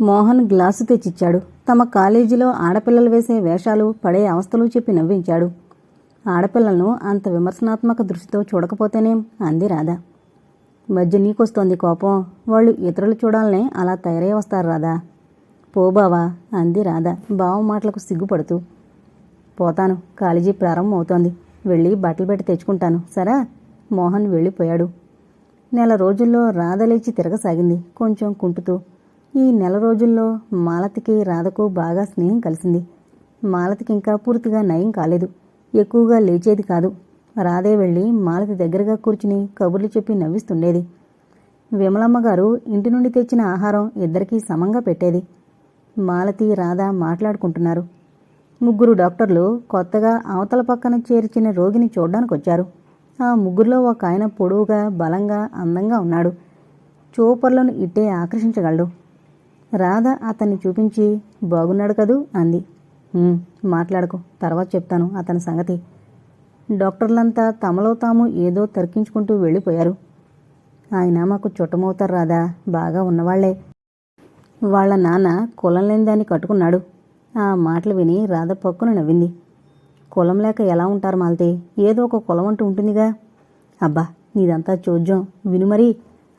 Mohan glass తెచ్చిచ్చాడు. తమ కాలేజీలో ఆడపిల్లలు వేసే వేషాలు పడే అవస్థలు చెప్పి నవ్వించాడు. ఆడపిల్లలను అంత విమర్శనాత్మక దృష్టితో చూడకపోతేనేం అంది రాధా. మధ్య నీకొస్తోంది కోపం. వాళ్ళు ఇతరులు చూడాలనే అలా తయారై వస్తారు రాధా. పోబావా అంది రాధ బావ మాటలకు సిగ్గుపడుతూ. పోతాను కాలేజీ ప్రారంభం అవుతోంది. వెళ్ళి బట్టలు పెట్టి తెచ్చుకుంటాను. సరా? మోహన్ వెళ్ళిపోయాడు. నెల రోజుల్లో రాధ లేచి తిరగసాగింది. కొంచెం కుంటుతూ. ఈ నెల రోజుల్లో మాలతికి రాధకు బాగా స్నేహం కలిసింది. మాలతికి ఇంకా పూర్తిగా నయం కాలేదు. ఎక్కువగా లేచేది కాదు. రాధే వెళ్ళి మాలతి దగ్గరగా కూర్చుని కబుర్లు చెప్పి నవ్విస్తుండేది. విమలమ్మ గారు ఇంటి నుండి తెచ్చిన ఆహారం ఇద్దరికీ సమంగా పెట్టేది. మాలతి రాధ మాట్లాడుకుంటున్నారు. ముగ్గురు డాక్టర్లు కొత్తగా అవతల పక్కన చేర్చిన రోగిని చూడ్డానికి వచ్చారు. ఆ ముగ్గురులో ఒక ఆయన పొడవుగా బలంగా అందంగా ఉన్నాడు. చూపర్లను ఇట్టే ఆకర్షించగలడు. రాధ అతన్ని చూపించి బాగున్నాడు కదూ? అంది. "ఉమ్, మాట్లాడకు తర్వాత చెప్తాను అతని సంగతి. డాక్టర్లంతా తమలో తాము ఏదో తర్కించుకుంటూ వెళ్ళిపోయారు. ఆయన మాకు చుట్టమవుతారు రాదా బాగా ఉన్నవాళ్ళే. వాళ్ళ నాన్న కులం లేని దాన్ని కట్టుకున్నాడు. ఆ మాటలు విని రాధ పక్కున నవ్వింది. కులం లేక ఎలా ఉంటారు మాలతే? ఏదో ఒక కులం అంటూ ఉంటుందిగా. అబ్బా నీదంతా చూద్దాం విను మరీ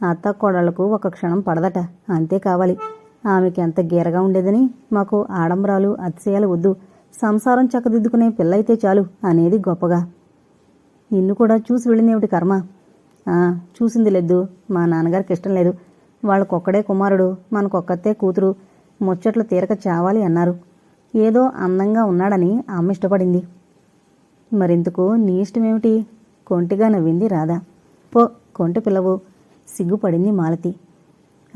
అత్త కోడళ్ళకు ఒక క్షణం పడదట అంతే కావాలి. ఆమెకి ఎంత గీరగా ఉండేదని మాకు ఆడంబరాలు అతిశయాలు వద్దు. సంసారం చక్కదిద్దుకునే పిల్లయితే చాలు అనేది గొప్పగా. నిన్ను కూడా చూసి వెళ్ళిందేమిటి కర్మ? చూసింది లేదు మా నాన్నగారికి ఇష్టం లేదు. వాళ్ళకొక్కడే కుమారుడు మనకొక్కతే కూతురు. ముచ్చట్లు తీరక చావాలి అన్నారు. ఏదో అందంగా ఉన్నాడని అమ్మ ఇష్టపడింది. మరింతకు నీ ఇష్టమేమిటి? కొంటిగా నవ్వింది రాధా. పో కొంటి పిల్లవు. సిగ్గుపడింది మాలతి.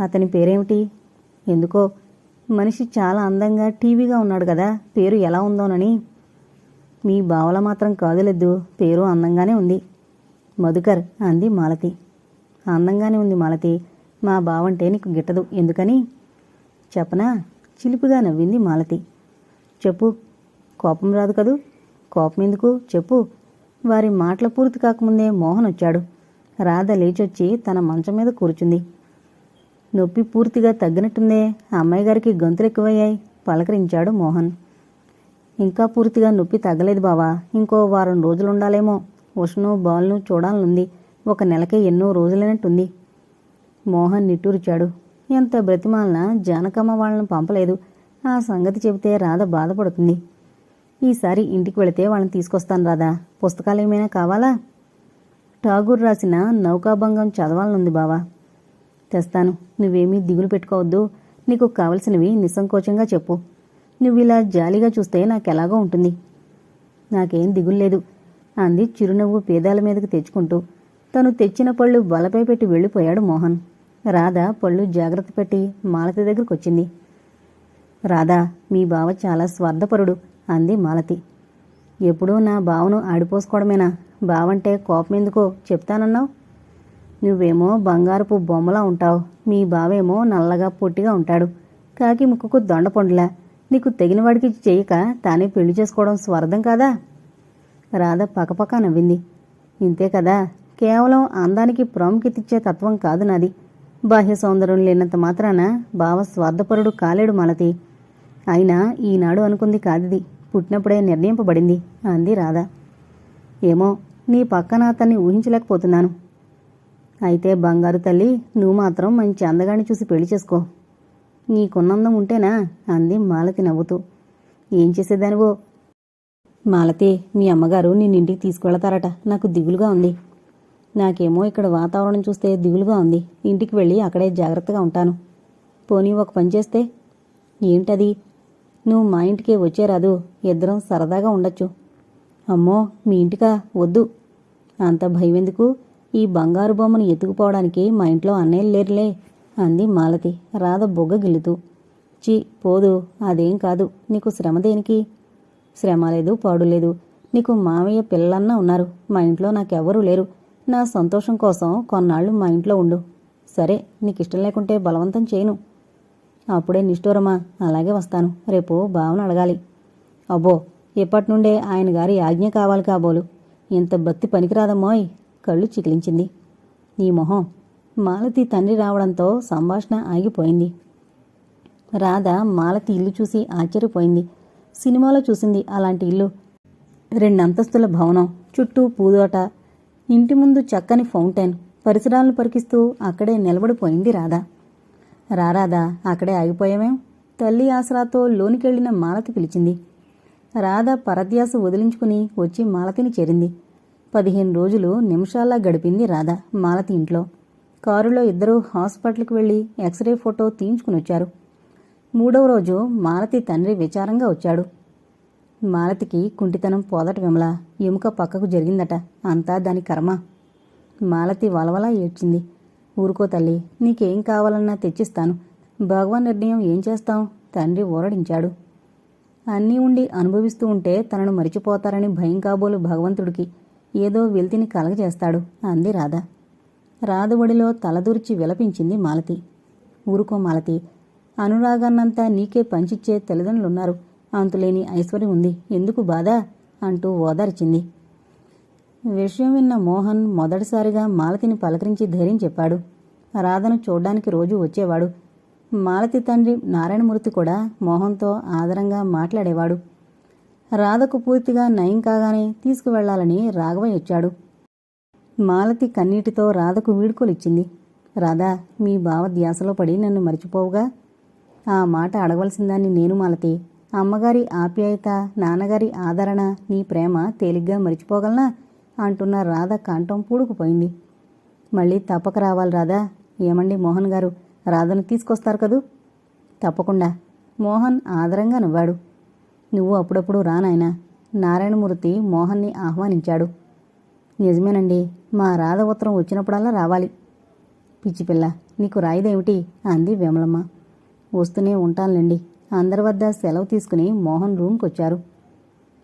అతని పేరేమిటి? ఎందుకో? మనిషి చాలా అందంగా టీవీగా ఉన్నాడు కదా పేరు ఎలా ఉందోనని మీ బావల మాత్రం కాదులెద్దు పేరు అందంగానే ఉంది. మధుకర్ అంది మాలతి. అందంగానే ఉంది మాలతి. మా బావంటే నీకు గిట్టదు ఎందుకని? చెప్పనా? చిలిపిగా నవ్వింది మాలతి. చెప్పు కోపం రాదు కదూ? కోపం ఎందుకు? చెప్పు. వారి మాటలు పూర్తి కాకముందే మోహన్ వచ్చాడు రాధ లేచొచ్చి తన మంచం మీద కూర్చుంది. నొప్పి పూర్తిగా తగ్గినట్టుందే. అమ్మాయి గారికి గొంతులు ఎక్కువయ్యాయి. పలకరించాడు మోహన్. ఇంకా పూర్తిగా నొప్పి తగ్గలేదు బావా. ఇంకో వారం రోజులు ఉండాలేమో ఉష్ణు బాల్ను చూడాలనుంది. ఒక నెలకే ఎన్నో రోజులైనట్టుంది. మోహన్ నిట్టూర్చాడు. ఎంత బ్రతిమాలన జానకమ్మ వాళ్ళని పంపలేదు. ఆ సంగతి చెబితే రాధ బాధపడుతుంది. ఈసారి ఇంటికి వెళితే వాళ్ళని తీసుకొస్తాను రాధా. పుస్తకాలు ఏమైనా కావాలా? ఠాగూర్ రాసిన నౌకాభంగం చదవాలనుంది బావా. తెస్తాను. నువ్వేమీ దిగులు పెట్టుకోవద్దు. నీకు కావలసినవి నిస్సంకోచంగా చెప్పు. నువ్వు ఇలా జాలిగా చూస్తే నాకెలాగో ఉంటుంది. నాకేం దిగులు లేదు అంది చిరునవ్వు పేదాల మీదకి తెచ్చుకుంటూ. తను తెచ్చిన పళ్ళు బలపై పెట్టి వెళ్ళిపోయాడు మోహన్. రాధ పళ్ళు జాగ్రత్త పెట్టి మాలతి దగ్గరకు వచ్చింది రాధా మీ బావ చాలా స్వార్థపరుడు అంది మాలతి. ఎప్పుడూ నా బావను ఆడిపోసుకోవడమేనా? బావంటే కోపం ఎందుకో చెప్తానన్నావు? నువ్వేమో బంగారపు బొమ్మలా ఉంటావు. మీ బావేమో నల్లగా పొట్టిగా ఉంటాడు. కాకి ముక్కుకు దొండపండులా నీకు తెగినవాడికి చేయక తానే పెళ్ళి చేసుకోవడం స్వార్థం కాదా? రాధ పకపక నవ్వింది. ఇంతే కదా. కేవలం అందానికి ప్రాముఖ్యత ఇచ్చే తత్వం కాదు నాది. బాహ్య సౌందర్యం లేనంత మాత్రాన బావ స్వార్థపరుడు కాలేడు మాలతి. అయినా ఈనాడు అనుకుంది కాదిది. పుట్టినప్పుడే నిర్ణయింపబడింది అంది రాధ. ఏమో నీ పక్కన అతన్ని ఊహించలేకపోతున్నాను. అయితే బంగారు తల్లి నువ్వు మాత్రం మంచి అందగాన్ని చూసి పెళ్ళి చేసుకో. నీకున్నందం ఉంటేనా? అంది మాలతి నవ్వుతూ. ఏం చేసేదానివో మాలతి మీ అమ్మగారు నిన్నింటికి తీసుకువెళతారట. నాకు దిగులుగా ఉంది. నాకేమో ఇక్కడ వాతావరణం చూస్తే దిగులుగా ఉంది. ఇంటికి వెళ్ళి అక్కడే జాగ్రత్తగా ఉంటాను. పోనీ ఒక పని చేస్తే? ఏంటది? నువ్వు మా ఇంటికే వచ్చేరాదు ఇద్దరం సరదాగా ఉండొచ్చు. అమ్మో మీ ఇంటికా? వద్దు. అంత భయం ఎందుకు ఈ బంగారు బొమ్మను ఎత్తుకుపోవడానికి మా ఇంట్లో అన్నయ్యలు లేరులే అంది మాలతి. రాధ బొగ్గ గిల్లుతూ. చి పోదు అదేం కాదు. నీకు శ్రమ దేనికి? శ్రమ లేదు పాడు లేదు. నీకు మామయ్య పిల్లలన్నా ఉన్నారు. మా ఇంట్లో నాకెవ్వరూ లేరు. నా సంతోషం కోసం కొన్నాళ్ళు మా ఇంట్లో ఉండు. సరే నీకు ఇష్టం లేకుంటే బలవంతం చేయను. అప్పుడే నిష్ఠూరమా? అలాగే వస్తాను. రేపు భావన అడగాలి. అబ్బో ఇప్పటి నుండే ఆయన గారి ఆజ్ఞ కావాలి కాబోలు. ఇంత భక్తి పనికిరాదమ్మోయ్. కళ్ళు చికిలించింది నీ మొహం మాలతి తండ్రి రావడంతో సంభాషణ ఆగిపోయింది. రాధ మాలతి ఇల్లు చూసి ఆశ్చర్యపోయింది. సినిమాలో చూసింది అలాంటి ఇల్లు. రెండంతస్తుల భవనం చుట్టూ పూదోట ఇంటి ముందు చక్కని ఫౌంటైన్ పరిసరాలను పరికిస్తూ అక్కడే నిలబడిపోయింది రాధ. రారాదా అక్కడే ఆగిపోయామేం తల్లి ఆసరాతో లోనికెళ్ళిన మాలతి పిలిచింది. రాధ పరధ్యాస వదిలించుకుని వచ్చి మాలతిని చేరింది. పదిహేను రోజులు నిమిషాల్లా గడిపింది రాధ మాలతి ఇంట్లో. కారులో ఇద్దరూ హాస్పిటల్కి వెళ్ళి ఎక్స్రే ఫోటో తీయించుకుని వచ్చారు. మూడవ రోజు మాలతి తండ్రి విచారంగా వచ్చాడు. మాలతికి కుంటితనం పోదట విమల ఎముక పక్కకు జరిగిందట. అంతా దాని కర్మ. మాలతి వలవలా ఏడ్చింది. ఊరుకో తల్లి నీకేం కావాలన్నా తెచ్చిస్తాను. భగవాన్ నిర్ణయం ఏం చేస్తాం? తండ్రి ఊరడించాడు. అన్నీ ఉండి అనుభవిస్తూ ఉంటే తనను మరిచిపోతారని భయం కాబోలు భగవంతుడికి. ఏదో వెల్తిని కలగజేస్తాడు అంది రాధ. రాధ ఒడిలో తలదూర్చి విలపించింది మాలతి. ఊరుకో మాలతి అనురాగాన్నంతా నీకే పంచిచ్చే తల్లిదండ్రులున్నారు. అంతులేని ఐశ్వర్యం ఉంది. ఎందుకు బాధ? అంటూ ఓదార్చింది. విషయం విన్న మోహన్ మొదటిసారిగా మాలతిని పలకరించి ధైర్యం చెప్పాడు. రాధను చూడ్డానికి రోజు వచ్చేవాడు. మాలతి తండ్రి నారాయణమూర్తి కూడా మోహన్తో ఆదరంగా మాట్లాడేవాడు. రాధకు పూర్తిగా నయం కాగానే తీసుకువెళ్ళాలని రాఘవయ్య వచ్చాడు. మాలతి కన్నీటితో రాధకు వీడుకోలిచ్చింది. రాధా మీ బావ ధ్యాసలో పడి నన్ను మర్చిపోవుగా? ఆ మాట అడగవలసిందాన్ని నేను మాలతి. అమ్మగారి ఆప్యాయత నాన్నగారి ఆదరణ నీ ప్రేమ తేలిగ్గా మరిచిపోగలనా? అంటున్న రాధ కంఠం పూడుకుపోయింది. మళ్ళీ తప్పక రావాలి రాధా. ఏమండి మోహన్ గారు? రాధను తీసుకొస్తారు కదూ? తప్పకుండా. మోహన్ ఆదరంగా నవ్వాడు. నువ్వు అప్పుడప్పుడు రానాయనా నారాయణమూర్తి మోహన్ని ఆహ్వానించాడు. నిజమేనండి మా రాధ ఉత్తరం వచ్చినప్పుడల్లా రావాలి. పిచ్చిపిల్ల నీకు రాయిదేమిటి? అంది విమలమ్మ. వస్తూనే ఉంటానులేండి. అందరి వద్ద సెలవు తీసుకుని మోహన్ రూమ్కి వచ్చారు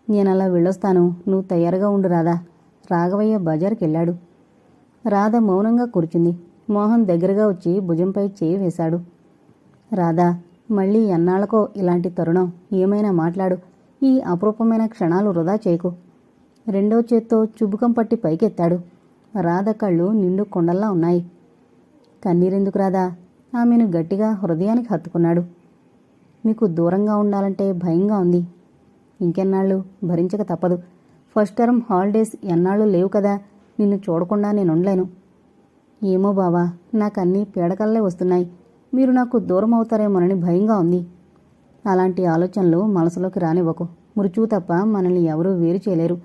నేను అలా వెళ్ళొస్తాను. నువ్వు తయారుగా ఉండు రాధా. రాఘవయ్య బజార్కి వెళ్ళాడు రాధ మౌనంగా కూర్చుంది. మోహన్ దగ్గరగా వచ్చి భుజంపై చేయి వేశాడు. రాధా మళ్ళీ ఎన్నాళ్ళకో ఇలాంటి తరుణం. ఏమైనా మాట్లాడు. ఈ అపురూపమైన క్షణాలు వృధా చేయకు. రెండో చేత్తో చుబుకం పట్టి పైకెత్తాడు. రాధ కళ్ళు నిండు కొండల్లా ఉన్నాయి. కన్నీరెందుకు రాదా ఆమెను గట్టిగా హృదయానికి హత్తుకున్నాడు. మీకు దూరంగా ఉండాలంటే భయంగా ఉంది. ఇంకెన్నాళ్ళు? భరించక తప్పదు. ఫస్ట్ టర్మ్ హాలిడేస్ ఎన్నాళ్ళు లేవు కదా. నిన్ను చూడకుండా నేను ఉండలేను. ఏమో బావా నాకన్నీ పీడకల్లే వస్తున్నాయి. మీరు నాకు దూరం అవుతారేమోనని భయంగా ఉంది. అలాంటి ఆలోచనలు మనసులోకి రానివ్వకు. మృత్యువు తప్ప మనల్ని ఎవరూ వేరు చేయలేరు.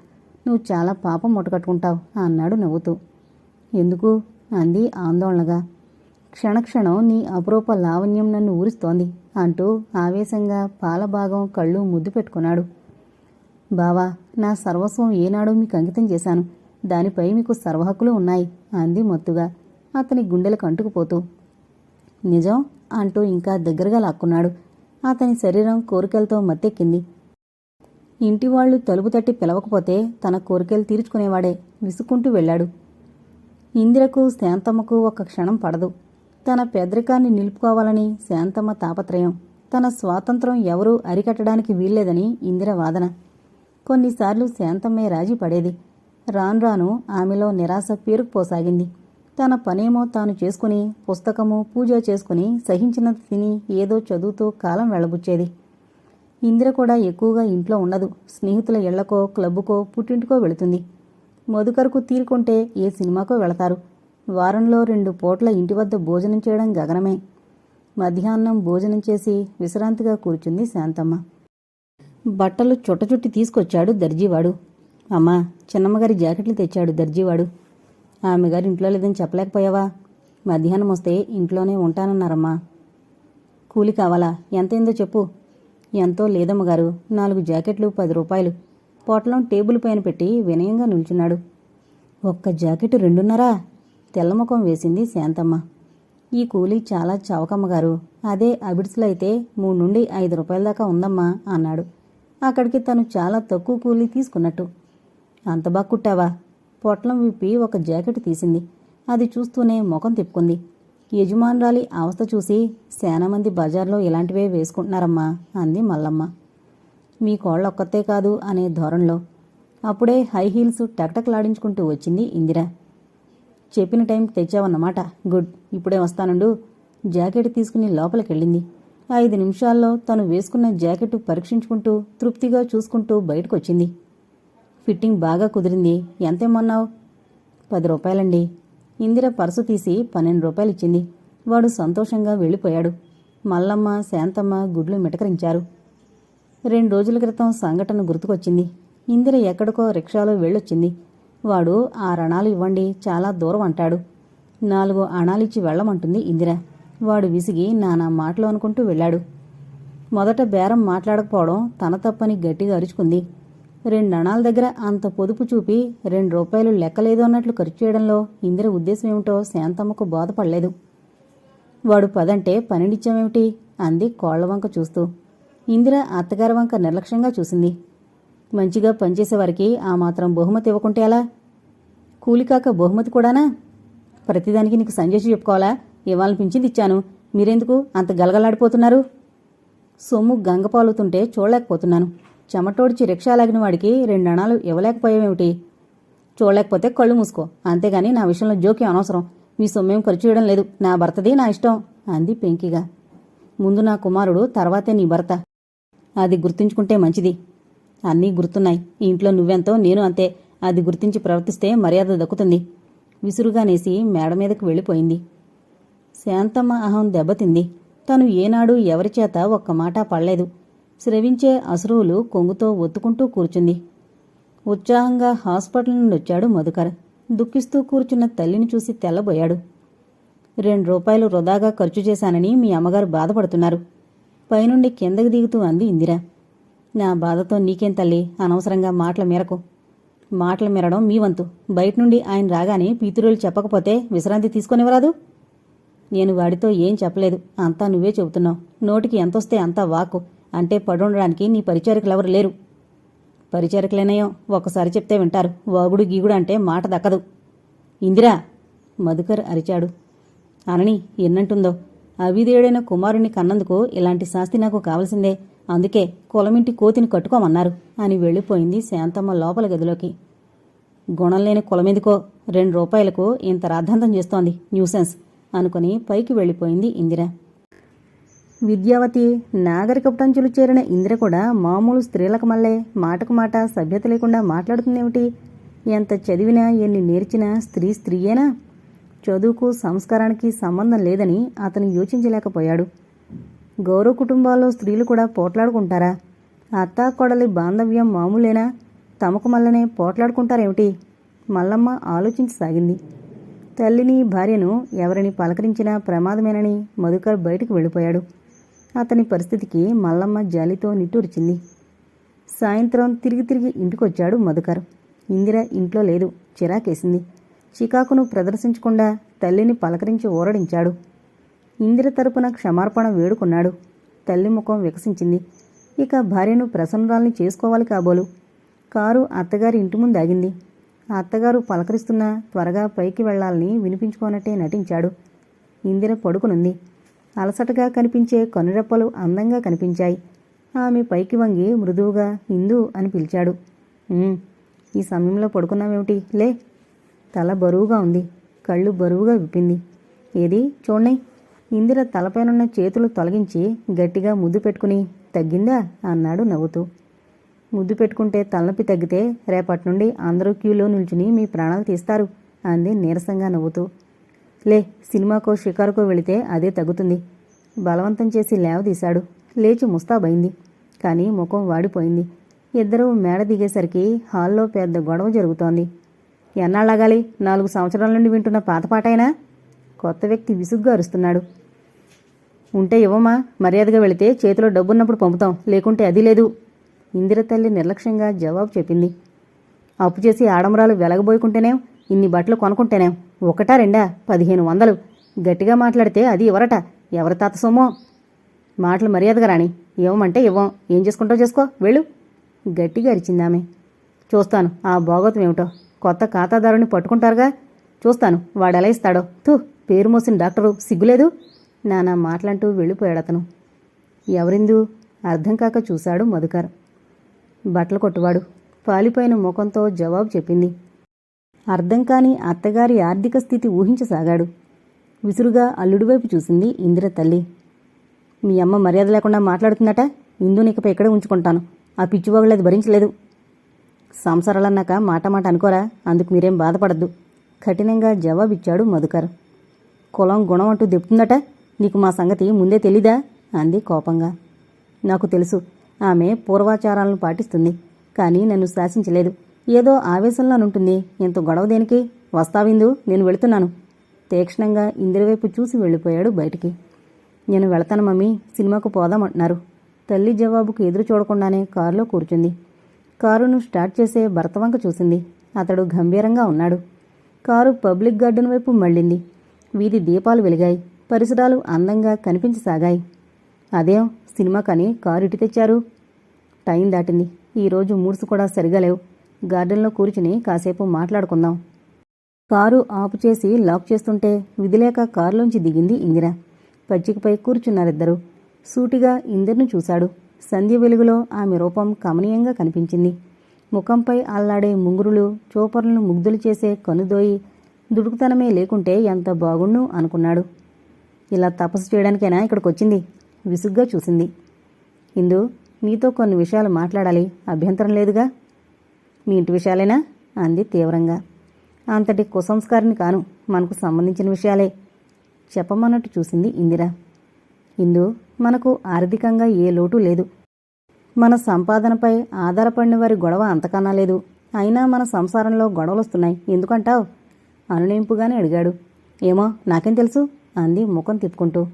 నువ్వు చాలా పాపం ముట్టకట్టుకుంటావు అన్నాడు నవ్వుతూ. ఎందుకు? అంది ఆందోళనగా. క్షణక్షణం నీ అపురూప లావణ్యం నన్ను ఊరిస్తోంది అంటూ ఆవేశంగా పాలభాగం కళ్ళు ముద్దు పెట్టుకున్నాడు. బావా నా సర్వస్వం ఏనాడో మీకు అంకితం చేశాను. దానిపై మీకు సర్వహక్కులు ఉన్నాయి అంది మత్తుగా. అతని గుండెలకు అంటుకుపోతూ నిజం అంటూ ఇంకా దగ్గరగా లాక్కున్నాడు. అతని శరీరం కోరికలతో మత్తెక్కింది. ఇంటివాళ్ళు తలుపు తట్టి పిలవకపోతే తన కోరికలు తీర్చుకునేవాడే విసుక్కుంటూ వెళ్ళాడు. ఇందిరకు శాంతమ్మకు ఒక క్షణం పడదు. తన పేదరికాన్ని నిలుపుకోవాలని శాంతమ్మ తాపత్రయం. తన స్వాతంత్రం ఎవరూ అరికట్టడానికి వీల్లేదని ఇందిర వాదన. కొన్నిసార్లు శాంతమ్మే రాజీ పడేది. రాను రాను ఆమెలో నిరాశ పేరుకుపోసాగింది. తన పనేమో తాను చేసుకుని పుస్తకము పూజ చేసుకుని సహించినంత తిని ఏదో చదువుతూ కాలం వెళ్ళబుచ్చేది ఇందిర కూడా ఎక్కువగా ఇంట్లో ఉండదు. స్నేహితుల ఇళ్ళకో క్లబ్బుకో పుట్టింటికో వెళుతుంది. మధుకరకు తీరుకుంటే ఏ సినిమాకో వెళతారు. వారంలో రెండు పూట్ల ఇంటి వద్ద భోజనం చేయడం గగనమే. మధ్యాహ్నం భోజనం చేసి విశ్రాంతిగా కూర్చుంది శాంతమ్మ. బట్టలు చుట్టచుట్టి తీసుకొచ్చాడు దర్జీవాడు. అమ్మా చిన్నమ్మగారి జాకెట్లు తెచ్చాడు దర్జీవాడు. ఆమె ఇంట్లో లేదని చెప్పలేకపోయావా? మధ్యాహ్నం వస్తే ఇంట్లోనే ఉంటానన్నారమ్మా. కూలి కావాలా? ఎంతైందో చెప్పు. ఎంతో లేదమ్మగారు. నాలుగు జాకెట్లు పది రూపాయలు. పొట్లం టేబుల్ పైన పెట్టి వినయంగా నిల్చున్నాడు. ఒక్క జాకెట్ రెండున్నరా? తెల్లముఖం వేసింది శాంతమ్మ. ఈ కూలీ చాలా చవకమ్మగారు. అదే అబిడ్స్లో అయితే మూడు నుండి ఐదు రూపాయల దాకా ఉందమ్మా అన్నాడు. అక్కడికి తను చాలా తక్కువ కూలీ తీసుకున్నట్టు. అంత బాగా కుట్టావా? పొట్లం విప్పి ఒక జాకెట్ తీసింది. అది చూస్తూనే ముఖం తిప్పుకుంది. యజమానురాలి అవస్థ చూసి శానామంది బజార్లో ఇలాంటివే వేసుకుంటున్నారమ్మా అంది మల్లమ్మ. మీ కోళ్ళొక్కతే కాదు అనే ధోరణిలో. అప్పుడే హై హీల్స్ టక్టక్లాడించుకుంటూ వచ్చింది ఇందిర. చెప్పిన టైం తెచ్చావన్నమాట. గుడ్. ఇప్పుడే వస్తానుండు. జాకెట్ తీసుకుని లోపలికెళ్ళింది. ఐదు నిమిషాల్లో తను వేసుకున్న జాకెట్ పరీక్షించుకుంటూ తృప్తిగా చూసుకుంటూ బయటకొచ్చింది. ఫిట్టింగ్ బాగా కుదిరింది. ఎంతేమన్నావు పది రూపాయలండి. ఇందిర పర్సు తీసి పన్నెండు రూపాయలు ఇచ్చింది. వాడు సంతోషంగా వెళ్ళిపోయాడు. మల్లమ్మ శాంతమ్మ గుడ్లు మిటకరించారు. రెండు రోజుల క్రితం సంఘటన గుర్తుకొచ్చింది. ఇందిర ఎక్కడికో రిక్షాలో వెళ్ళొచ్చింది. వాడు ఆ రణాలు ఇవ్వండి చాలా దూరం అంటాడు. నాలుగు అణాలిచ్చి వెళ్ళమంటుంది ఇందిర. వాడు విసిగి నానా మాటలు అనుకుంటూ వెళ్ళాడు. మొదట బేరం మాట్లాడకపోవడం తన తప్పని గట్టిగా అరుచుకుంది. రెండు అణాల దగ్గర అంత పొదుపు చూపి రెండు రూపాయలు లెక్కలేదు అన్నట్లు ఖర్చు చేయడంలో ఇందిర ఉద్దేశం ఏమిటో శాంతమ్మకు బోధపడలేదు. వాడు పదంటే పనినిచ్చామేమిటి? అంది కోళ్ళవంక చూస్తూ. ఇందిర అత్తగారి వంక నిర్లక్ష్యంగా చూసింది. మంచిగా పనిచేసేవారికి ఆ మాత్రం బహుమతి ఇవ్వకుంటే ఎలా? కూలికాక బహుమతి కూడానా? ప్రతిదానికి నీకు సంజేసి చెప్పుకోవాలా? ఇవ్వాలనిపించింది ఇచ్చాను. మీరెందుకు అంత గలగలాడిపోతున్నారు? సొమ్ము గంగపాలుతుంటే చూడలేకపోతున్నాను. చెమటోడిచి రిక్షా లాగిన వాడికి రెండు అణాలు ఇవ్వలేకపోయావేమిటి? చూడలేకపోతే కళ్ళు మూసుకో. అంతేగాని నా విషయంలో జోక్యం అనవసరం. మీ సొమ్మేం ఖర్చు చేయడం లేదు. నా భర్తది నా ఇష్టం అంది పెంకిగా. ముందు నా కుమారుడు తర్వాతే నీ భర్త. అది గుర్తుంచుకుంటే మంచిది. అన్నీ గుర్తున్నాయి. ఇంట్లో నువ్వెంతో నేను అంతే. అది గుర్తించి ప్రవర్తిస్తే మర్యాద దక్కుతుంది. విసురుగానేసి మేడ మీదకు వెళ్ళిపోయింది. శాంతమ్మ అహం దెబ్బతింది. తను ఏనాడు ఎవరిచేత ఒక్క మాట పడలేదు. స్రవించే అశ్రువులు కొంగుతో ఒత్తుకుంటూ కూర్చుంది. ఉత్సాహంగా హాస్పిటల్ నుండి వచ్చాడు మధుకర్. దుఃఖిస్తూ కూర్చున్న తల్లిని చూసి తెల్లబోయాడు. రెండు రూపాయలు వృధాగా ఖర్చు చేశానని మీ అమ్మగారు బాధపడుతున్నారు. పైనుండి కిందకి దిగుతూ అంది ఇందిరా. నా బాధతో నీకేం తల్లి? అనవసరంగా మాటల మేరకు. మాటలు మెరడం మీ వంతు. బయట నుండి ఆయన రాగానే పీతురులు చెప్పకపోతే విశ్రాంతి తీసుకొనివ్వరాదు? నేను వాడితో ఏం చెప్పలేదు. అంతా నువ్వే చెబుతున్నావు. నోటికి ఎంతొస్తే అంతా వాకు అంటే పడుండడానికి నీ పరిచారికలెవరు లేరు. పరిచారికలేనయో ఒక్కసారి చెప్తే వింటారు. వాగుడు గీగుడు అంటే మాట దక్కదు. ఇందిరా మధుకర్ అరిచాడు. అనని ఎన్నంటుందో? అవిధేయుడైన కుమారుణ్ణి కన్నందుకు ఇలాంటి శాస్తి నాకు కావలసిందే. అందుకే కులమింటి కోతిని కట్టుకోమన్నారు అని వెళ్ళిపోయింది శాంతమ్మ లోపల గదిలోకి. గుణం లేని కులమెందుకో? రెండు రూపాయలకు ఇంత రాద్ధాంతం చేస్తోంది. న్యూసెన్స్ అనుకుని పైకి వెళ్ళిపోయింది ఇందిర. విద్యావతి నాగరిక ప్రంచులు చేరిన ఇంద్ర కూడా మామూలు స్త్రీలకు మళ్ళే మాటకు మాట సభ్యత లేకుండా మాట్లాడుతుందేమిటి? ఎంత చదివినా ఎన్ని నేర్చినా స్త్రీ స్త్రీయేనా? చదువుకు సంస్కారానికి సంబంధం లేదని అతను యోచించలేకపోయాడు. గౌరవ కుటుంబాల్లో స్త్రీలు కూడా పోట్లాడుకుంటారా? అత్తా కొడలి బాంధవ్యం మామూలేనా? తమకు మల్లనే పోట్లాడుకుంటారేమిటి? మల్లమ్మ ఆలోచించసాగింది తల్లిని భార్యను ఎవరిని పలకరించినా ప్రమాదమేనని మధుకర్ బయటికి వెళ్ళిపోయాడు. అతని పరిస్థితికి మల్లమ్మ జాలితో నిట్టూర్చింది. సాయంత్రం తిరిగి తిరిగి ఇంటికొచ్చాడు మధుకర్. ఇందిర ఇంట్లో లేదు చిరాకేసింది. చికాకును ప్రదర్శించకుండా తల్లిని పలకరించి ఊరడించాడు ఇందిర తరపున క్షమార్పణ వేడుకున్నాడు. తల్లి ముఖం వికసించింది. ఇక భార్యను ప్రసన్నరాల్ని చేసుకోవాలి కాబోలు. కారు అత్తగారి ఇంటి ముందు ఆగింది. అత్తగారు పలకరిస్తున్నా త్వరగా పైకి వెళ్ళాలని వినిపించుకోనట్టే నటించాడు. ఇందిర పడుకునుంది. అలసటగా కనిపించే కనురెప్పలు అందంగా కనిపించాయి. ఆమె పైకి వంగి మృదువుగా ఇందు అని పిలిచాడు. ఈ సమయంలో పడుకున్నామేమిటి లే. తల బరువుగా ఉంది. కళ్ళు బరువుగా విప్పింది. ఏది? చూడండి. ఇందిర తలపైనున్న చేతులు తొలగించి గట్టిగా ముద్దు పెట్టుకుని తగ్గిందా? అన్నాడు నవ్వుతూ. ముద్దు పెట్టుకుంటే తలనొప్పి తగ్గితే రేపటి నుండి అందరూ క్యూలో నిల్చుని మీ ప్రాణాలు తీస్తారు అంది నీరసంగా నవ్వుతూ. లే సినిమాకో షికారుకో వెళితే అదే తగ్గుతుంది. బలవంతం చేసి లేవదీశాడు. లేచి ముస్తాబైంది కానీ ముఖం వాడిపోయింది. ఇద్దరూ మేడ దిగేసరికి హాల్లో పెద్ద గొడవ జరుగుతోంది. ఎన్నాళ్ళగాలి? నాలుగు సంవత్సరాల నుండి వింటున్న పాత పాటైనా? కొత్త వ్యక్తి విసుగ్గా అరుస్తున్నాడు. ఉంటే ఇవ్వమా? మర్యాదగా వెళితే చేతిలో డబ్బున్నప్పుడు పంపుతాం. లేకుంటే అది లేదు. ఇందిర తల్లి నిర్లక్ష్యంగా జవాబు చెప్పింది. అప్పు చేసి ఆడంబరాలు వెలగబోయకుంటేనే? ఇన్ని బట్టలు కొనుక్కుంటేనేం ఒకటా రెండా పదిహేను వందలు. గట్టిగా మాట్లాడితే అది ఎవరట? ఎవరి తాత సొమ్మో మాటలు మర్యాదగా రాని ఇవ్వమంటే ఇవ్వం. ఏం చేసుకుంటావు చేసుకో? వెళ్ళు. గట్టిగా అరిచింది ఆమె. చూస్తాను. ఆ భోగతం ఏమిటో? కొత్త ఖాతాదారుని పట్టుకుంటారుగా? చూస్తాను. వాడెలా ఇస్తాడో? తూ పేరు మోసిన డాక్టరు సిగ్గులేదు? నానా మాటలంటూ వెళ్ళిపోయాడు అతను. ఎవరిందు? అర్థం కాక చూశాడు మధుకర్. బట్టలు కొట్టువాడు. పాలిపోయిన ముఖంతో జవాబు చెప్పింది. అర్థం కాని అత్తగారి ఆర్థిక స్థితి ఊహించసాగాడు. విసురుగా అల్లుడివైపు చూసింది ఇందిర తల్లి. మీ అమ్మ మర్యాద లేకుండా మాట్లాడుతుందట? ఇందు నీకుపై ఇక్కడే ఉంచుకుంటాను? ఆ పిచ్చిపోగలేదు భరించలేదు. సంసారాలన్నాక మాట మాట అనుకోరా? అందుకు మీరేం బాధపడద్దు. కఠినంగా జవాబిచ్చాడు మధుకర్. కులం గుణం అంటూ దెప్పుతుందట నీకు మా సంగతి ముందే తెలీదా? అంది కోపంగా. నాకు తెలుసు. ఆమె పూర్వాచారాలను పాటిస్తుంది. కానీ నన్ను శాసించలేదు. ఏదో ఆవేశంలోనుంటుంది. ఇంత గొడవ దేనికి? వస్తావిందు నేను వెళుతున్నాను. తీక్షణంగా ఇందిరవైపు చూసి వెళ్ళిపోయాడు బయటికి. నేను వెళతాను మమ్మీ సినిమాకు పోదామంటున్నారు. తల్లి జవాబుకు ఎదురు చూడకుండానే కారులో కూర్చుంది. కారును స్టార్ట్ చేసే భర్త వంక చూసింది. అతడు గంభీరంగా ఉన్నాడు. కారు పబ్లిక్ గార్డెన్ వైపు మళ్ళింది. వీధి దీపాలు వెలిగాయి. పరిసరాలు అందంగా కనిపించసాగాయి. అదేం సినిమాకని కారు ఇటు తెచ్చారు? టైం దాటింది. ఈరోజు మూడ్స్ కూడా సరిగా లేవు. గార్డెన్లో కూర్చుని కాసేపు మాట్లాడుకుందాం. కారు ఆపు చేసి లాక్ చేస్తుంటే విధిలేక కారులోంచి దిగింది ఇందిర. పచ్చికపై కూర్చున్నారిద్దరు. సూటిగా ఇందిర్ను చూశాడు. సంధ్య వెలుగులో ఆమె రూపం కమనీయంగా కనిపించింది. ముఖంపై అల్లాడే ముంగురులు చోపర్లను ముగ్ధులు చేసే కనుదోయి దుడుకుతనమే లేకుంటే ఎంత బాగుండు అనుకున్నాడు. ఇలా తపస్సు చేయడానికైనా ఇక్కడికి వచ్చింది విసుగ్గా చూసింది. ఇందు నీతో కొన్ని విషయాలు మాట్లాడాలి. అభ్యంతరం లేదుగా? మీ ఇంటి విషయాలేనా? అంది తీవ్రంగా. అంతటి కుసంస్కారిని కాను మనకు సంబంధించిన విషయాలే. చెప్పమన్నట్టు చూసింది ఇందిర. ఇందు మనకు ఆర్థికంగా ఏ లోటు లేదు. మన సంపాదనపై ఆధారపడిన వారి గొడవ అంతకన్నా లేదు. అయినా మన సంసారంలో గొడవలొస్తున్నాయి. ఎందుకంటావు? అనునింపుగానే అడిగాడు. ఏమో నాకేం తెలుసు? అంది ముఖం తిప్పుకుంటూ.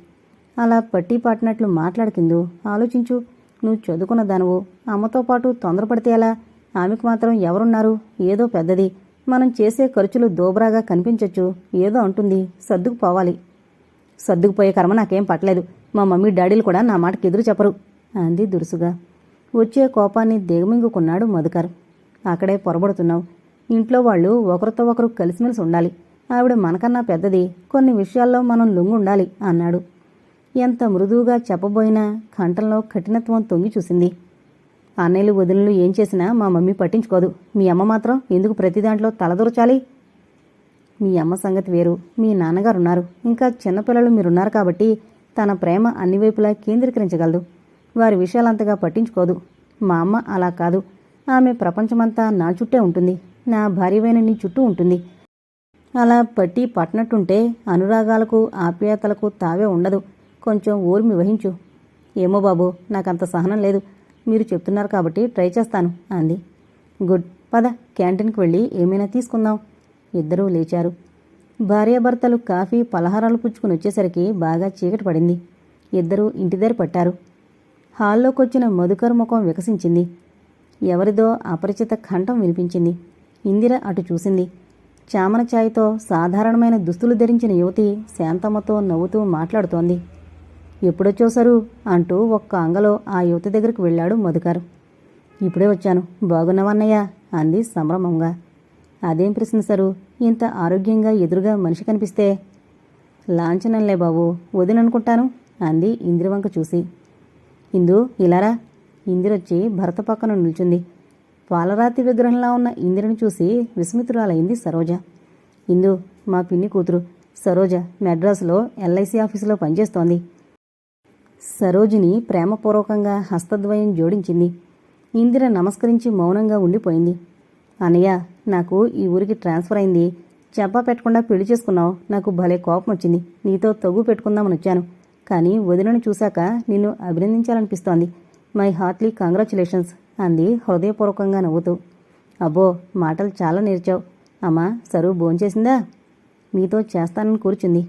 అలా పట్టి పట్టినట్లు మాట్లాడుకిందు. ఆలోచించు. నువ్వు చదువుకున్న దానవు అమ్మతో పాటు తొందరపడితే ఎలా? ఆమెకు మాత్రం ఎవరున్నారు? ఏదో పెద్దది. మనం చేసే ఖర్చులు దోబరాగా కనిపించొచ్చు. ఏదో అంటుంది. సర్దుకుపోవాలి సర్దుకుపోయే కర్మ నాకేం పట్టలేదు. మా మమ్మీ డాడీలు కూడా నా మాటకి ఎదురు చెప్పరు. అంది దురుసుగా. వచ్చే కోపాన్ని దిగమింగుకున్నాడు మధుకర్. అక్కడే పొరబడుతున్నావు. ఇంట్లో వాళ్ళు ఒకరితో ఒకరు కలిసిమెలిసి ఉండాలి. ఆవిడ మనకన్నా పెద్దది. కొన్ని విషయాల్లో మనం లొంగుండాలి అన్నాడు. ఎంత మృదువుగా చెప్పబోయినా కంఠంలో కఠినత్వం తొంగి చూసింది. అన్నయ్యలు వదినలు ఏం చేసినా మా మమ్మీ పట్టించుకోదు. మీ అమ్మ మాత్రం ఎందుకు ప్రతి దాంట్లో తలదూర్చాలి? మీ అమ్మ సంగతి వేరు. మీ నాన్నగారు ఉన్నారు ఇంకా చిన్నపిల్లలు మీరున్నారు కాబట్టి తన ప్రేమ అన్ని వైపులా కేంద్రీకరించగలదు. వారి విషయాలంతగా పట్టించుకోదు. మా అమ్మ అలా కాదు. ఆమె ప్రపంచమంతా నా చుట్టే ఉంటుంది. నా భార్యవైన నీ చుట్టూ ఉంటుంది. అలా పట్టి పట్టినట్టుంటే అనురాగాలకు ఆప్యాయతలకు తావే ఉండదు. కొంచెం ఊర్మి వహించు. ఏమో బాబు నాకంత సహనం లేదు. మీరు చెప్తున్నారు కాబట్టి ట్రై చేస్తాను అంది. గుడ్. పద క్యాంటీన్కి వెళ్ళి ఏమైనా తీసుకుందాం. ఇద్దరూ లేచారు. భార్యాభర్తలు కాఫీ పలహారాలు పుచ్చుకుని వచ్చేసరికి బాగా చీకటి పడింది. ఇద్దరూ ఇంటి పట్టారు. హాల్లోకొచ్చిన మధుకర్ ముఖం వికసించింది. ఎవరిదో అపరిచిత కంఠం వినిపించింది. ఇందిర అటు చూసింది. చామన ఛాయ్తో సాధారణమైన దుస్తులు ధరించిన యువతి శాంతమ్మతో నవ్వుతూ మాట్లాడుతోంది. ఎప్పుడొచ్చోసరు అంటూ ఒక్క అంగలో ఆ యువతి దగ్గరికి వెళ్ళాడు మధుకర్. ఇప్పుడే వచ్చాను. బాగున్నావన్నయ్య అంది సంభ్రమంగా. అదేం ప్రశ్న సరు? ఇంత ఆరోగ్యంగా ఎదురుగా మనిషి కనిపిస్తే? లాంఛనంలే బాబు వదిననుకుంటాను అంది ఇందిరవంక చూసి. ఇందు ఇలారా? ఇందిరొచ్చి భరత పక్కన నిల్చుంది. పాలరాతి విగ్రహంలా ఉన్న ఇందిరని చూసి విస్మితురాలైంది సరోజ. ఇందు మా పిన్ని కూతురు. సరోజ మెడ్రాస్లో ఎల్ఐసి ఆఫీసులో పనిచేస్తోంది. సరోజిని ప్రేమపూర్వకంగా హస్తద్వయం జోడించింది. ఇందిర నమస్కరించి మౌనంగా ఉండిపోయింది. అన్నయ్య నాకు ఈ ఊరికి ట్రాన్స్ఫర్ అయింది. చెప్పా పెట్టకుండా పెళ్ళి చేసుకున్నావు. నాకు భలే కోపం వచ్చింది నీతో తగు పెట్టుకుందామని వచ్చాను. కానీ వదినను చూశాక నిన్ను అభినందించాలనిపిస్తోంది. మై హార్ట్లీ కంగ్రాచులేషన్స్ అంది హృదయపూర్వకంగా నవ్వుతూ. అబ్బో మాటలు చాలా నేర్చావు. అమ్మా సరువు భోంచేసిందా? మీతో చేస్తానని కూర్చుంది.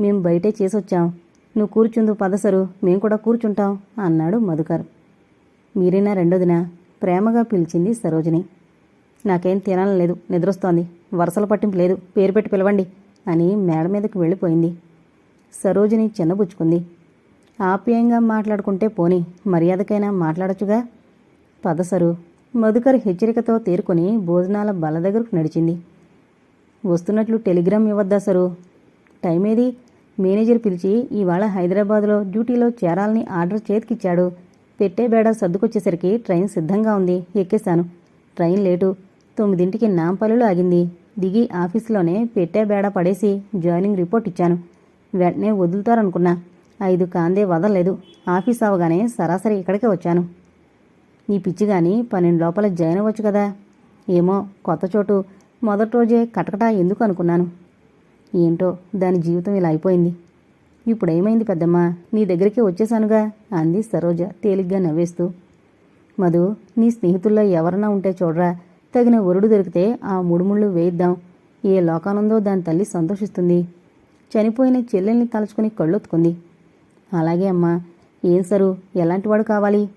మేం బయటే చేసొచ్చాం. నువ్వు కూర్చుందు పదసరు. మేం కూడా కూర్చుంటాం అన్నాడు మధుకర్. మీరేనా రెండోదిన? ప్రేమగా పిలిచింది సరోజిని. నాకేం తినాలని లేదు నిద్రొస్తోంది. వరసల పట్టింపు లేదు పేరు పెట్టి పిలవండి అని మేడ మీదకి వెళ్ళిపోయింది. సరోజిని చిన్నబుచ్చుకుంది. ఆప్యాయంగా మాట్లాడుకుంటే పోని మర్యాదకైనా మాట్లాడచ్చుగా? పదసరు. మధుకర్ హెచ్చరికతో తేరుకొని భోజనాల బల దగ్గరకు నడిచింది. వస్తున్నట్లు టెలిగ్రామ్ ఇవ్వద్దా సరు? టైం ఏది మేనేజర్ పిలిచి ఇవాళ హైదరాబాద్లో డ్యూటీలో చేరాలని ఆర్డర్ చేతికిచ్చాడు. పెట్టే బేడ సర్దుకొచ్చేసరికి ట్రైన్ సిద్ధంగా ఉంది. ఎక్కేశాను. Train late. తొమ్మిదింటికి నాంపల్లిలో ఆగింది. దిగి ఆఫీస్లోనే పెట్టే బేడ పడేసి జాయినింగ్ రిపోర్ట్ ఇచ్చాను. వెంటనే వదులుతారనుకున్నా. ఐదు కాందే వదలలేదు. ఆఫీస్ అవగానే సరాసరి ఇక్కడికే వచ్చాను. నీ పిచ్చి కానీ పన్నెండు లోపల జాయిన్ అవ్వచ్చు కదా? ఏమో కొత్త చోటు. మొదటి రోజే కటకటా ఎందుకు అనుకున్నాను. ఏంటో దాని జీవితం ఇలా అయిపోయింది. ఇప్పుడేమైంది పెద్దమ్మ? నీ దగ్గరికి వచ్చేసానుగా అంది సరోజ తేలిగ్గా నవ్వేస్తూ. మధు నీ స్నేహితుల్లో ఎవరన్నా ఉంటే చూడరా? తగిన ఒరుడు దొరికితే ఆ ముడుముళ్ళు వేయిద్దాం. ఏ లోకానందో దాని తల్లి సంతోషిస్తుంది. చనిపోయిన చెల్లెల్ని తలుచుకుని కళ్ళొత్తుకుంది. అలాగే అమ్మా ఏం సరు? ఎలాంటివాడు కావాలి?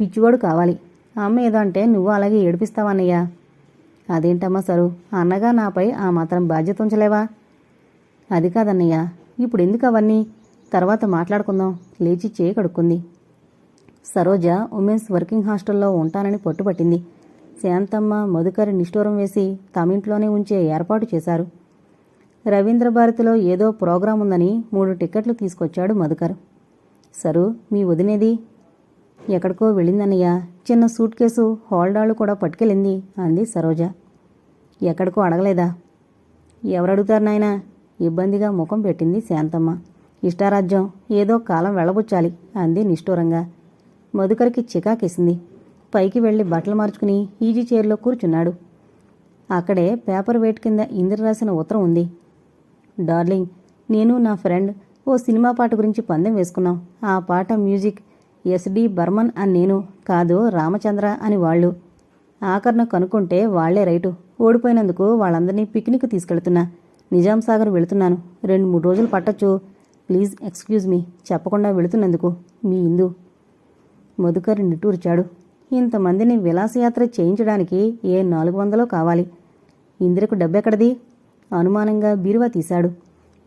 పిచ్చివాడు కావాలి. అమ్మ ఏదో అంటే నువ్వు అలాగే ఏడిపిస్తావన్నయ్యా. అదేంటమ్మా సరు? అన్నగా నాపై ఆ మాత్రం బాధ్యత ఉంచలేవా? అది కాదన్నయ్య. ఇప్పుడు ఎందుకు అవన్నీ? తర్వాత మాట్లాడుకుందాం. లేచి చేయి కడుక్కుంది. సరోజ ఉమెన్స్ వర్కింగ్ హాస్టల్లో ఉంటానని పట్టుపట్టింది. శాంతమ్మ మధుకరి నిష్ఠూరం వేసి తమింట్లోనే ఉంచే ఏర్పాటు చేశారు. రవీంద్ర భారతిలో ఏదో ప్రోగ్రాం ఉందని మూడు టిక్కెట్లు తీసుకొచ్చాడు మధుకర్. సరు మీ వదినేది? ఎక్కడికో వెళ్ళిందన్నయ్య. చిన్న సూట్ కేసు హోల్డాళ్ళు కూడా పట్టుకెళ్ళింది అంది సరోజ. ఎక్కడికో అడగలేదా? ఎవరడుగుతారు నాయనా? ఇబ్బందిగా ముఖం పెట్టింది శాంతమ్మ. ఇష్టారాజ్యం ఏదో కాలం వెళ్ళబుచ్చాలి అంది నిష్ఠూరంగా. మధుకరికి చికాకేసింది. పైకి వెళ్ళి బట్టలు మార్చుకుని ఈజీ చైర్లో కూర్చున్నాడు. అక్కడే పేపర్ వెయిట్ కింద ఇందిర రాసిన ఉత్తరం ఉంది. డార్లింగ్ నేను నా ఫ్రెండ్ ఓ సినిమా పాట గురించి పందెం వేసుకున్నాం. ఆ పాట మ్యూజిక్ ఎస్డి బర్మన్ అని నేను కాదు రామచంద్ర అని వాళ్ళు. ఆఖరణ కనుక్కుంటే వాళ్ళే రైటు. ఓడిపోయినందుకు వాళ్ళందరినీ పిక్నిక్ తీసుకెళ్తున్నా. నిజాం సాగర్ వెళుతున్నాను. రెండు మూడు రోజులు పట్టొచ్చు. Please excuse me. చెప్పకుండా వెళుతున్నందుకు మీ ఇందు. మధుకర్ నిట్టూర్చాడు. ఇంతమందిని విలాసయాత్ర చేయించడానికి ఏ నాలుగు వందలో కావాలి? ఇందిరకు డబ్బెక్కడది? అనుమానంగా బీరువా తీశాడు.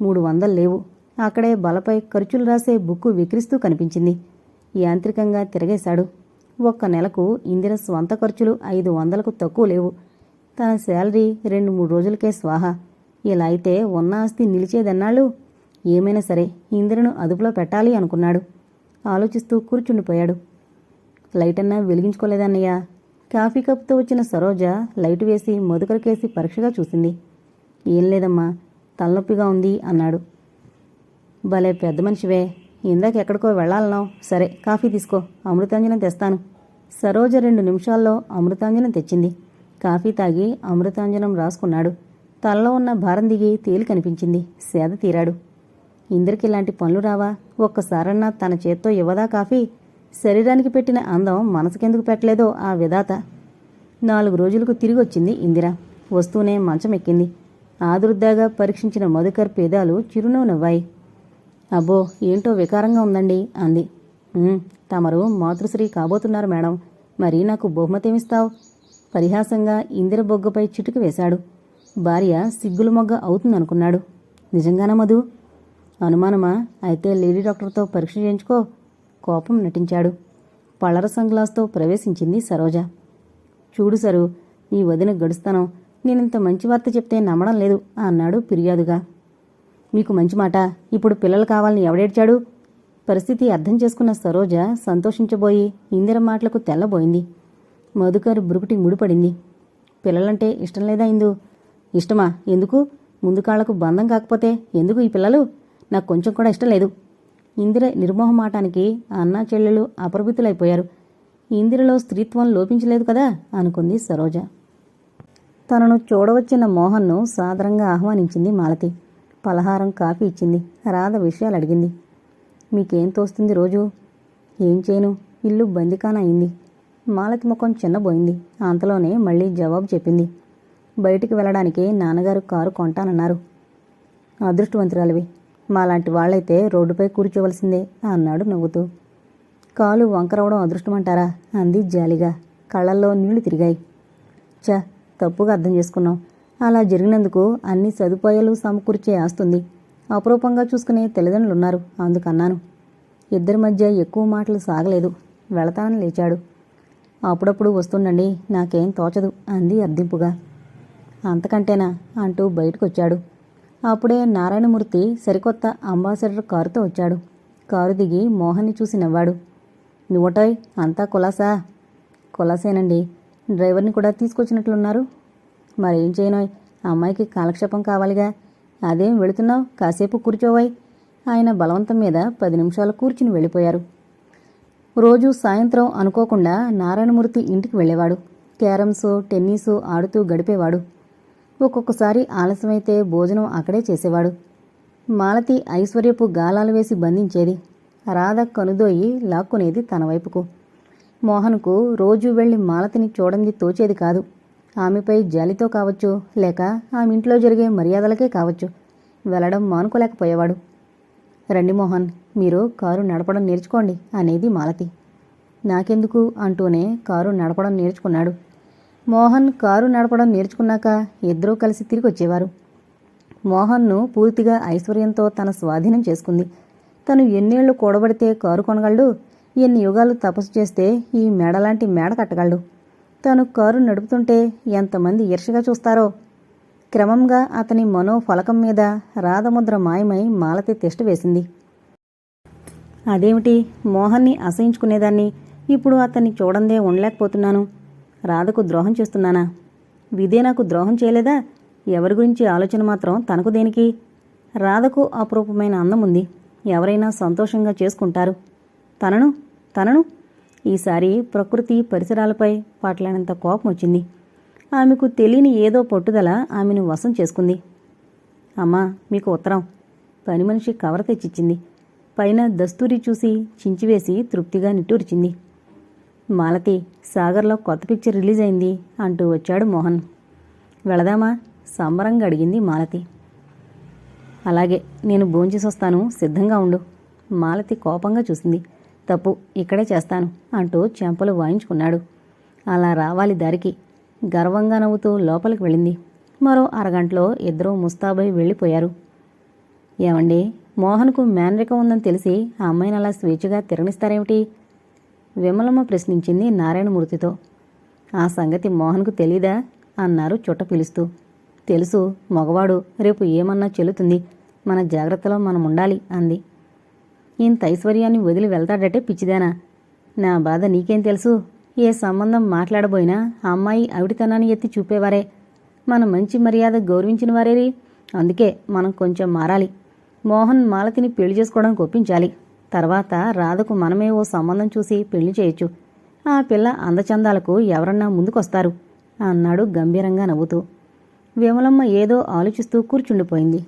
మూడు వందలు లేవు. అక్కడే బలపై ఖర్చులు రాసే బుక్కు విక్రిస్తూ కనిపించింది. యాంత్రికంగా తిరగేశాడు. ఒక్క నెలకు ఇందిర స్వంత ఖర్చులు ఐదు వందలకు తక్కువ లేవు. తన శాలరీ రెండు మూడు రోజులకే స్వాహా. ఇలా అయితే ఉన్న ఆస్తి నిలిచేదన్నాళ్ళు? ఏమైనా సరే ఇందిరను అదుపులో పెట్టాలి అనుకున్నాడు. ఆలోచిస్తూ కూర్చుండిపోయాడు. లైటన్నా వెలిగించుకోలేదన్నయ్య. కాఫీ కప్తో వచ్చిన సరోజ లైట్ వేసి మధుకరకేసి పరీక్షగా చూసింది. ఏం లేదమ్మా తలనొప్పిగా ఉంది అన్నాడు. భలే పెద్ద మనిషివే. ఇందాక ఎక్కడికో వెళ్ళాలన్నావు. సరే కాఫీ తీసుకో అమృతాంజనం తెస్తాను. సరోజ రెండు నిమిషాల్లో అమృతాంజనం తెచ్చింది. కాఫీ తాగి అమృతాంజనం రాసుకున్నాడు. తలలో ఉన్న భారం దిగి తేలి కనిపించింది సేద తీరాడు. ఇందరికి ఇలాంటి పనులు రావా? ఒక్కసారన్నా తన చేత్తో ఇవ్వదా కాఫీ? శరీరానికి పెట్టిన అందం మనసుకెందుకు పెట్టలేదో ఆ విధాత. నాలుగు రోజులకు తిరిగి వచ్చింది ఇందిర. వస్తూనే మంచం ఎక్కింది ఆదురుద్దాగా పరీక్షించిన మధుకర్ పేదాలు చిరునవ్వు నవ్వాయి. అబ్బో ఏంటో వికారంగా ఉందండి అంది. తమరు మాతృశ్రీ కాబోతున్నారు మేడం. మరి నాకు బహుమతేమిస్తావు? పరిహాసంగా ఇందిర బొగ్గపై చిటుకు వేశాడు. భార్య సిగ్గుల మొగ్గ అవుతుందనుకున్నాడు. నిజంగానా మధు? అనుమానమా? అయితే లేడీ డాక్టర్తో పరీక్ష చేయించుకో. కోపం నటించాడు. పళ్ళరసం గ్లాస్తో ప్రవేశించింది సరోజ. చూడు సరు నీ వదిన గడుస్తాను. నేనింత మంచి వార్త చెప్తే నమ్మడం లేదు అన్నాడు ఫిర్యాదుగా. మీకు మంచి మాట. ఇప్పుడు పిల్లలు కావాలని ఎవడేడ్చాడు? పరిస్థితి అర్థం చేసుకున్న సరోజ సంతోషించబోయి ఇందిర మాటలకు తెల్లబోయింది. మధుకర్ బురుకుటి ముడిపడింది. పిల్లలంటే ఇష్టం లేదా ఇందు? ఇష్టమా? ఎందుకు? ముందు కాళ్ళకు బంధం కాకపోతే ఎందుకు ఈ పిల్లలు? నాకు కొంచెం కూడా ఇష్టం లేదు. ఇందిర నిర్మోహమాటానికి అన్నా చెల్లెలు అప్రభితులైపోయారు ఇందిరలో స్త్రీత్వం లోపించలేదు కదా అనుకుంది సరోజ. తనను చూడవచ్చిన మోహన్ను సాదరంగా ఆహ్వానించింది మాలతి. పలహారం కాఫీ ఇచ్చింది. రాధ విషయాలు అడిగింది. మీకేం తోస్తుంది రోజు? ఏం చేయను? ఇల్లు బందికాన అయింది. మాలతి ముఖం చిన్నబోయింది. అంతలోనే మళ్ళీ జవాబు చెప్పింది. బయటికి వెళ్ళడానికి నాన్నగారు కారు కొంటానన్నారు. అదృష్టవంతురాలివి. మాలాంటి వాళ్ళైతే రోడ్డుపై కూర్చోవలసిందే అన్నాడు నవ్వుతూ. కాలు వంకరవడం అదృష్టమంటారా? అంది జాలిగా. కళ్ళల్లో నీళ్ళు తిరిగాయి. చ తప్పుగా అర్థం చేసుకున్నాం. అలా జరిగినందుకు అన్ని సదుపాయాలు సమకూర్చే ఆస్తుంది. అపురూపంగా చూసుకునే తల్లిదండ్రులున్నారు అందుకన్నాను. ఇద్దరి మధ్య ఎక్కువ మాటలు సాగలేదు. వెళతానని లేచాడు. అప్పుడప్పుడు వస్తుండండి నాకేం తోచదు అంది అర్దింపుగా అంతకంటేనా అంటూ బయటకొచ్చాడు. అప్పుడే నారాయణమూర్తి సరికొత్త అంబాసిడర్ కారుతో వచ్చాడు. కారు దిగి మోహన్ని చూసి నవ్వాడు. నువ్వటోయ్ అంతా కులాసా? కులాసేనండి. డ్రైవర్ని కూడా తీసుకొచ్చినట్లున్నారు. మరేం చేయనోయ్? అమ్మాయికి కాలక్షేపం కావాలిగా. అదేం వెళుతున్నావు? కాసేపు కూర్చోవాయి. ఆయన బలవంతం మీద పది నిమిషాలు కూర్చుని వెళ్ళిపోయారు. రోజు సాయంత్రం అనుకోకుండా నారాయణమూర్తి ఇంటికి వెళ్ళేవాడు. క్యారమ్స్ టెన్నిసు ఆడుతూ గడిపేవాడు. ఒక్కొక్కసారి ఆలస్యమైతే భోజనం అక్కడే చేసేవాడు. మాలతి ఐశ్వర్యపు గాలాలు వేసి బంధించేది. రాధ కనుదోయి లాక్కునేది తన వైపుకు. మోహన్కు రోజూ వెళ్ళి మాలతిని చూడండి తోచేది కాదు. ఆమెపై జాలితో కావచ్చు లేక ఆమె ఇంట్లో జరిగే మర్యాదలకే కావచ్చు. వెళ్ళడం మానుకోలేకపోయేవాడు. రండి మోహన్ మీరు కారు నడపడం నేర్చుకోండి అనేది మాలతి. నాకెందుకు? అంటూనే కారు నడపడం నేర్చుకున్నాడు. మోహన్ కారు నడపడం నేర్చుకున్నాక ఇద్దరూ కలిసి తిరిగి వచ్చేవారు మోహన్ను పూర్తిగా ఐశ్వర్యంతో తన స్వాధీనం చేసుకుంది. తను ఎన్నేళ్ళు కూడబడితే కారు కొనగలడు ఎన్ని యుగాలు తపస్సు చేస్తే ఈ మేడలాంటి మేడ కట్టగలడు. తను కారు నడుపుతుంటే ఎంతమంది ఈర్షగా చూస్తారో. క్రమంగా అతని మనోఫలకం మీద రాధముద్ర మాయమై మాలతి తిష్ట వేసింది. అదేమిటి? మోహన్ని అసహించుకునేదాన్ని. ఇప్పుడు అతన్ని చూడందే ఉండలేకపోతున్నాను. రాధకు ద్రోహం చేస్తున్నానా? విదే నాకు ద్రోహం చేయలేదా? ఎవరి గురించి ఆలోచన మాత్రం తనకు దేనికి? రాధకు అపురూపమైన అందం ఉంది. ఎవరైనా సంతోషంగా చేసుకుంటారు. తనను? తనను? ఈసారి ప్రకృతి పరిసరాలపై పట్లనంత కోపం వచ్చింది. ఆమెకు తెలియని ఏదో పట్టుదల ఆమెను వశం చేసుకుంది. అమ్మా మీకు ఉత్తరం. పని మనిషి కవర్ తెచ్చిచ్చింది. పైన దస్తూరి చూసి చించివేసి తృప్తిగా నిట్టూర్చింది. మాలతి సాగర్లో కొత్త పిక్చర్ రిలీజ్ అయింది అంటూ వచ్చాడు మోహన్. వెళదామా? సంబరంగా అడిగింది మాలతి. అలాగే నేను భోంచేసొస్తాను సిద్ధంగా ఉండు. మాలతి కోపంగా చూసింది. తప్పు ఇక్కడే చేస్తాను అంటూ చెంపలు వాయించుకున్నాడు. అలా రావాలి దారికి. గర్వంగా నవ్వుతూ లోపలికి వెళ్ళింది. మరో అరగంటలో ఇద్దరూ ముస్తాబై వెళ్ళిపోయారు. ఏమండి మోహన్కు మేనరిక ఉందని తెలిసి ఆ అమ్మాయిని అలా స్వేచ్ఛగా తిరగనిస్తారేమిటి? విమలమ్మ ప్రశ్నించింది నారాయణమూర్తితో. ఆ సంగతి మోహన్కు తెలీదా? అన్నారు చుట్ట పిలుస్తూ. తెలుసు మగవాడు రేపు ఏమన్నా చెల్లుతుంది. మన జాగ్రత్తలో మనం ఉండాలి అంది. ఇంత ఐశ్వర్యాన్ని వదిలి వెళ్తాడటే పిచ్చిదేనా. నా బాధ నీకేం తెలుసు? ఏ సంబంధం మాట్లాడబోయినా ఆ అమ్మాయి అవిడితనాన్ని ఎత్తి చూపేవారే. మన మంచి మర్యాద గౌరవించిన వారేరి అందుకే మనం కొంచెం మారాలి. మోహన్ మాలతిని పెళ్ళి చేసుకోవడానికి ఒప్పించాలి. తర్వాత రాధకు మనమే ఓ సంబంధం చూసి పెళ్ళి చేయొచ్చు. ఆ పిల్ల అందచందాలకు ఎవరన్నా ముందుకొస్తారు అన్నాడు గంభీరంగా నవ్వుతూ. విమలమ్మ ఏదో ఆలోచిస్తూ కూర్చుండిపోయింది.